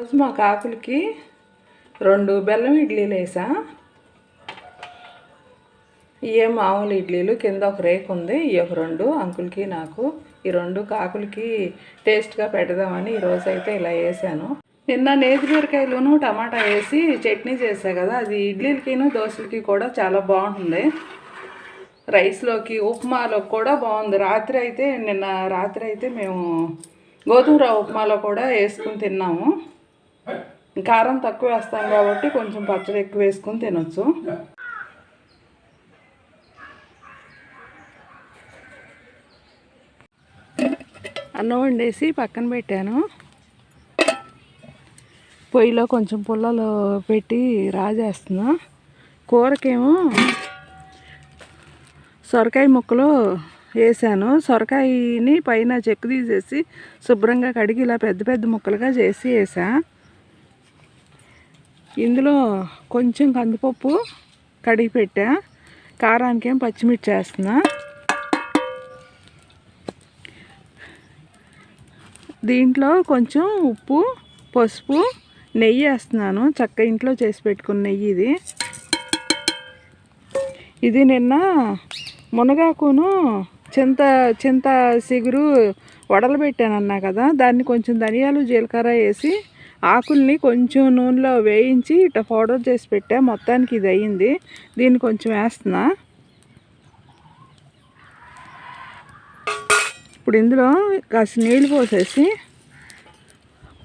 రోజు మా కాకులకి రెండు బెల్లం ఇడ్లీలు వేసా. ఇవే మామూలు ఇడ్లీలు కింద ఒక రేకు ఉంది ఈ ఒక రెండు. అంకుల్కి నాకు ఈ రెండు కాకులకి టేస్ట్గా పెడదామని ఈరోజు అయితే ఇలా వేసాను. నిన్న నేతిబీరకాయలును టమాటా వేసి చట్నీ చేసా కదా అది ఇడ్లీలకిను దోశలకి కూడా చాలా బాగుంటుంది. రైస్లోకి ఉప్మాలో కూడా బాగుంది. రాత్రి అయితే నిన్న రాత్రి అయితే మేము గోధుమ రవ్వ ఉప్మాలో కూడా వేసుకుని తిన్నాము. కారం తక్కువ వేస్తాం కాబట్టి కొంచెం పచ్చడి ఎక్కువ వేసుకొని తినొచ్చు. అన్నం వండేసి పక్కన పెట్టాను. పొయ్యిలో కొంచెం పుల్లలు పెట్టి రాజేస్తున్నా. కూరకేమో సొరకాయ ముక్కలు వేసాను. సొరకాయని పైన చెక్కు తీసేసి శుభ్రంగా కడిగి ఇలా పెద్ద పెద్ద ముక్కలుగా చేసి వేసా. ఇందులో కొంచెం కందిపప్పు కడిగి పెట్టా. కారానికి ఏం పచ్చిమిర్చి వేస్తున్నా. దీంట్లో కొంచెం ఉప్పు పసుపు నెయ్యి వేస్తున్నాను. చక్క ఇంట్లో చేసి పెట్టుకున్న నెయ్యి ఇది. ఇది నిన్న మునగాకును చింత చింత సిగురు వడలు పెట్టానన్నా కదా దాన్ని కొంచెం ధనియాలు జీలకర్ర వేసి ఆకుల్ని కొంచెం నూనెలో వేయించి ఇట్లా పౌడర్ చేసి పెట్టా. మొత్తానికి ఇది అయ్యింది. దీన్ని కొంచెం వేస్తున్నా. ఇప్పుడు ఇందులో కాస్త నీళ్ళు పోసేసి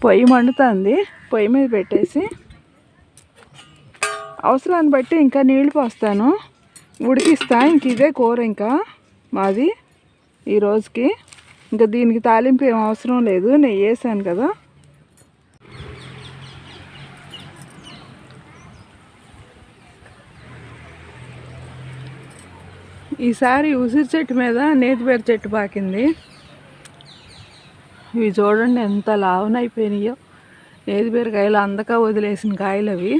పొయ్యి మండుతుంది. పొయ్యి మీద పెట్టేసి అవసరాన్ని బట్టి ఇంకా నీళ్ళు పోస్తాను. ఉడికిస్తా. ఇంక ఇదే కూర ఇంకా మాది ఈ రోజుకి. ఇంకా దీనికి తాలింపు ఏం అవసరం లేదు. నేను వేసాను కదా. ఈసారి ఉసిరి చెట్టు మీద నేతిపేరు చెట్టు పాకింది. ఇవి చూడండి ఎంత లావునైపోయినాయో. కాయలు అందక వదిలేసిన కాయలు అవి.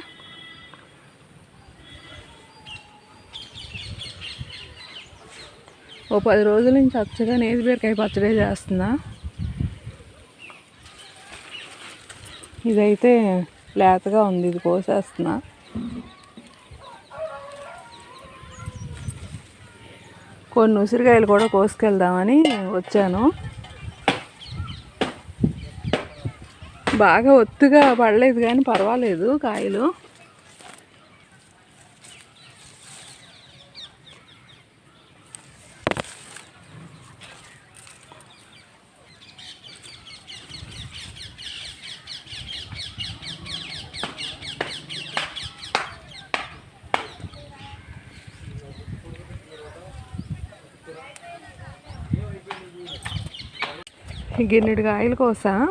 ఓ పది రోజుల నుంచి అచ్చగా నేతి పచ్చడే పచ్చడి చేస్తున్నా. ఇదైతే లేతగా ఉంది ఇది కోసేస్తున్నా. కొన్ని ఉసిరికాయలు కూడా కోసుకెళ్దామని వచ్చాను. బాగా ఒత్తుగా పడలేదు కానీ పర్వాలేదు కాయలు. గిన్నెడు కాయలు కోసా.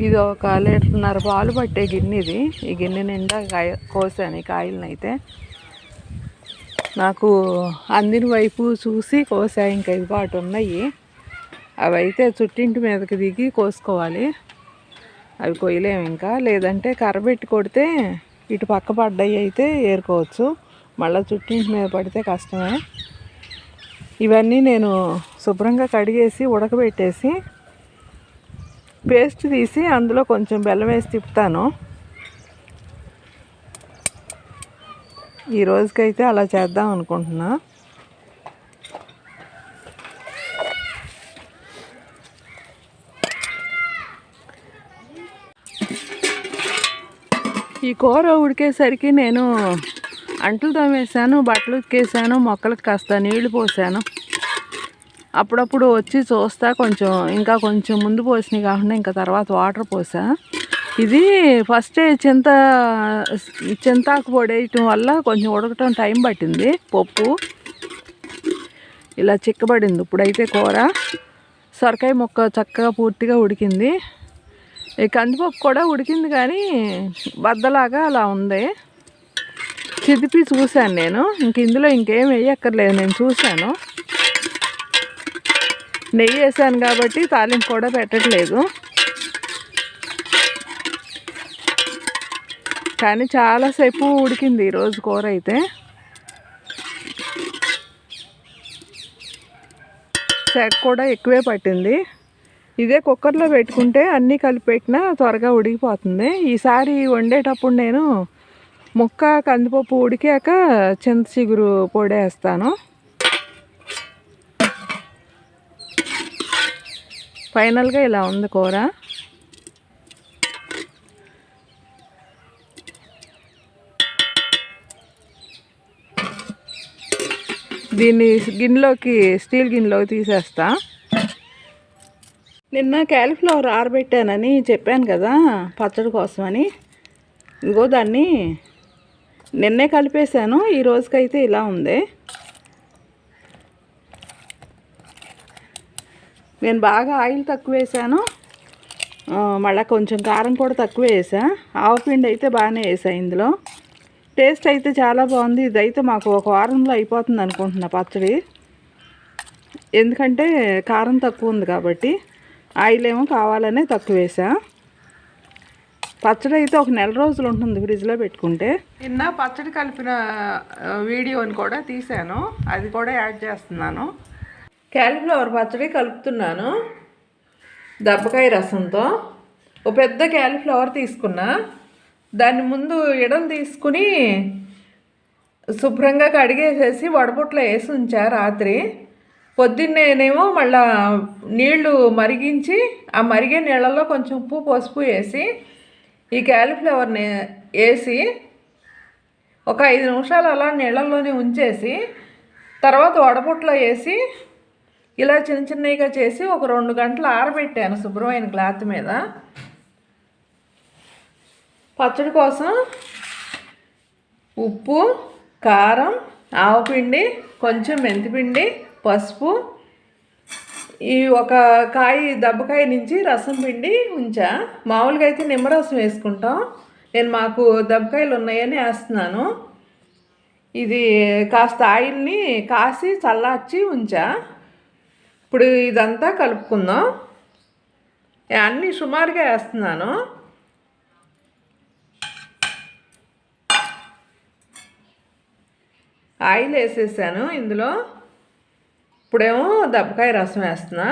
ఇది ఒక లీటర్న్నర పాలు పట్టే గిన్నె ఇది. ఈ గిన్నె నిండా కాయ కోసాను ఈ కాయలనైతే. అయితే నాకు అందిన వైపు చూసి కోసా ఇంకా ఇది పాటు ఉన్నాయి. అవి అయితే చుట్టింటి మీదకి దిగి కోసుకోవాలి. అవి కొయ్యలేము ఇంకా. లేదంటే కర్రబెట్టి కొడితే ఇటు పక్క పడ్డాయి అయితే ఏరుకోవచ్చు. మళ్ళీ చుట్టింటి మీద పడితే కష్టమే. ఇవన్నీ నేను శుభ్రంగా కడిగేసి ఉడకబెట్టేసి పేస్ట్ తీసి అందులో కొంచెం బెల్లం వేసి తిప్పుతాను. ఈ రోజుకైతే అలా చేద్దాం అనుకుంటున్నా. ఈ కూర ఉడికేసరికి నేను అంట్లు తోమేసాను బట్టలు ఉతికేసాను మొక్కలకు కాస్త నీళ్ళు పోసాను అప్పుడప్పుడు వచ్చి చూస్తా కొంచెం ఇంకా కొంచెం ముందు పోసినాయి కాకుండా ఇంకా తర్వాత వాటర్ పోసా. ఇది ఫస్ట్ చింత చింతాకు పొడేయటం వల్ల కొంచెం ఉడకటం టైం పట్టింది పప్పు. ఇలా చిక్కబడింది ఇప్పుడైతే కూర. సొరకాయ ముక్క చక్కగా పూర్తిగా ఉడికింది. ఈ కందిపప్పు కూడా ఉడికింది కానీ బద్దలాగా అలా ఉంది. చిదిపి చూశాను నేను. ఇంక ఇందులో ఇంకేం వేయక్కర్లేదు నేను చూశాను నెయ్యి వేసాను కాబట్టి తాలింపు కూడా పెట్టట్లేదు. కానీ చాలాసేపు ఉడికింది ఈరోజు కూర అయితే. సెగ కూడా ఎక్కువే పట్టింది. ఇదే కుక్కర్లో పెట్టుకుంటే అన్నీ కలిపి పెట్టినా త్వరగా ఉడికిపోతుంది. ఈసారి వండేటప్పుడు నేను ముక్క కందిపప్పు ఉడికాక చింత చిగురు పొడేస్తాను ఫైనల్గా ఇలా ఉంది కూర. దీన్ని గిన్నెలోకి స్టీల్ గిన్నెలోకి తీసేస్తా. నిన్న క్యాలీఫ్లవర్ ఆరబెట్టానని చెప్పాను కదా పచ్చడి కోసమని. ఇదిగో దాన్ని నిన్నే కలిపేశాను ఈ రోజుకైతే ఇలా ఉంది. నేను బాగా ఆయిల్ తక్కువ వేసాను. మళ్ళీ కొంచెం కారం కూడా తక్కువ వేసా. ఆవపిండి అయితే బాగానే వేసా ఇందులో. టేస్ట్ అయితే చాలా బాగుంది. ఇదైతే మాకు ఒక వారంలో అయిపోతుంది అనుకుంటున్నా పచ్చడి. ఎందుకంటే కారం తక్కువ ఉంది కాబట్టి ఆయిల్ ఏమో కావాలనే తక్కువ వేసా. పచ్చడి అయితే ఒక నెల రోజులు ఉంటుంది ఫ్రిడ్జ్లో పెట్టుకుంటే. నిన్న పచ్చడి కలిపిన వీడియోని కూడా తీసాను అది కూడా యాడ్ చేస్తున్నాను. క్యాలీఫ్లవర్ పచ్చడి కలుపుతున్నాను. దబ్బకాయ రసంతో. ఒక పెద్ద క్యాలీఫ్లవర్ తీసుకున్నా. దాన్ని ముందు ఎడలు తీసుకుని శుభ్రంగా కడిగేసేసి వడపొట్లో వేసి ఉంచా రాత్రి. పొద్దున్నేనేమో మళ్ళా నీళ్ళు మరిగించి ఆ మరిగే నీళ్ళలో కొంచెం ఉప్పు పసుపు వేసి ఈ క్యాలీఫ్లవర్ని వేసి ఒక ఐదు నిమిషాలు అలా నీళ్ళల్లోనే ఉంచేసి తర్వాత వడపుట్లో వేసి ఇలా చిన్న చిన్నగా చేసి ఒక రెండు గంటలు ఆరబెట్టాను శుభ్రమైన క్లాత్ మీద. పచ్చడి కోసం ఉప్పు కారం ఆవపిండి కొంచెం మెంతిపిండి పసుపు ఈ ఒక కాయ దెబ్బకాయ నుంచి రసం పిండి ఉంచా. మామూలుగా అయితే నిమ్మరసం వేసుకుంటాం. నేను మాకు దెబ్బకాయలు ఉన్నాయని వేస్తున్నాను. ఇది కాస్త ఆయిల్ని కాసి చల్లార్చి ఉంచా. ఇప్పుడు ఇదంతా కలుపుకుందాం. అన్నీ సుమారుగా వేస్తున్నాను. ఆయిల్ వేసేసాను ఇందులో. ఇప్పుడేమో దెబ్బకాయ రసం వేస్తున్నా.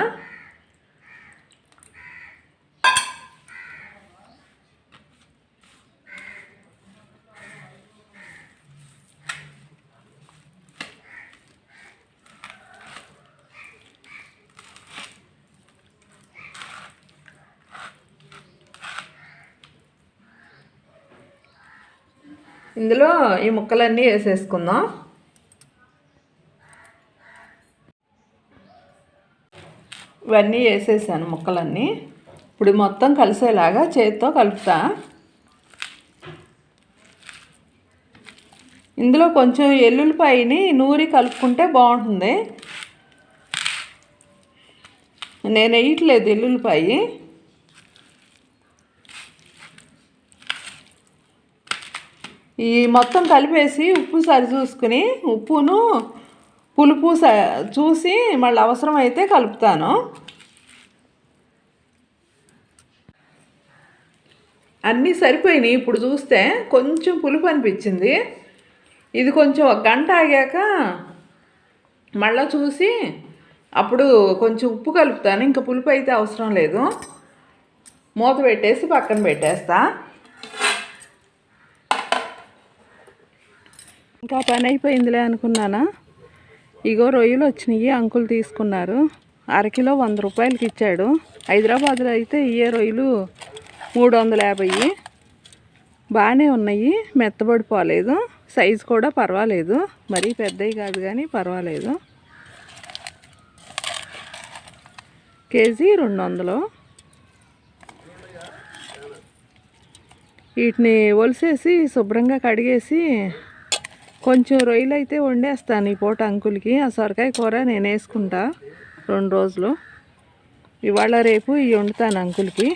ఇందులో ఈ ముక్కలన్నీ వేసేసుకుందాం. ఇవన్నీ వేసేసాను ముక్కలన్నీ. ఇప్పుడు మొత్తం కలిసేలాగా చేతితో కలుపుతా. ఇందులో కొంచెం ఎల్లుల్లిపాయని నూరి కలుపుకుంటే బాగుంటుంది. నేను వేయట్లేదు ఎల్లుల్లిపాయి. ఈ మొత్తం కలిపేసి ఉప్పు సరి చూసుకుని ఉప్పును పులుపు స చూసి మళ్ళీ అవసరమైతే కలుపుతాను. అన్నీ సరిపోయినాయి. ఇప్పుడు చూస్తే కొంచెం పులుపు అనిపించింది. ఇది కొంచెం ఒక గంట ఆగాక మళ్ళీ చూసి అప్పుడు కొంచెం ఉప్పు కలుపుతాను. ఇంకా పులుపు అయితే అవసరం లేదు. మూత పెట్టేసి పక్కన పెట్టేస్తా. ఇంకా పని అయిపోయిందిలే అనుకున్నానా? ఇగో రొయ్యలు వచ్చినాయి అంకుల్ తీసుకున్నారు. అరకిలో వంద రూపాయలకి ఇచ్చాడు. హైదరాబాద్లో అయితే ఇయే రొయ్యలు మూడు వందల యాభై. బాగానే ఉన్నాయి మెత్తబడిపోలేదు సైజు కూడా పర్వాలేదు. మరీ పెద్దవి కాదు కానీ పర్వాలేదు. కేజీ రెండు వందలు వీటిని ఒలిసేసి శుభ్రంగా కడిగేసి కొంచెం రొయ్యలు అయితే వండేస్తాను ఈ పూట అంకుల్కి. ఆ సొరకాయ కూర నేను వేసుకుంటా రెండు రోజులు. ఇవాళ రేపు ఇవి వండుతాను అంకుల్కి.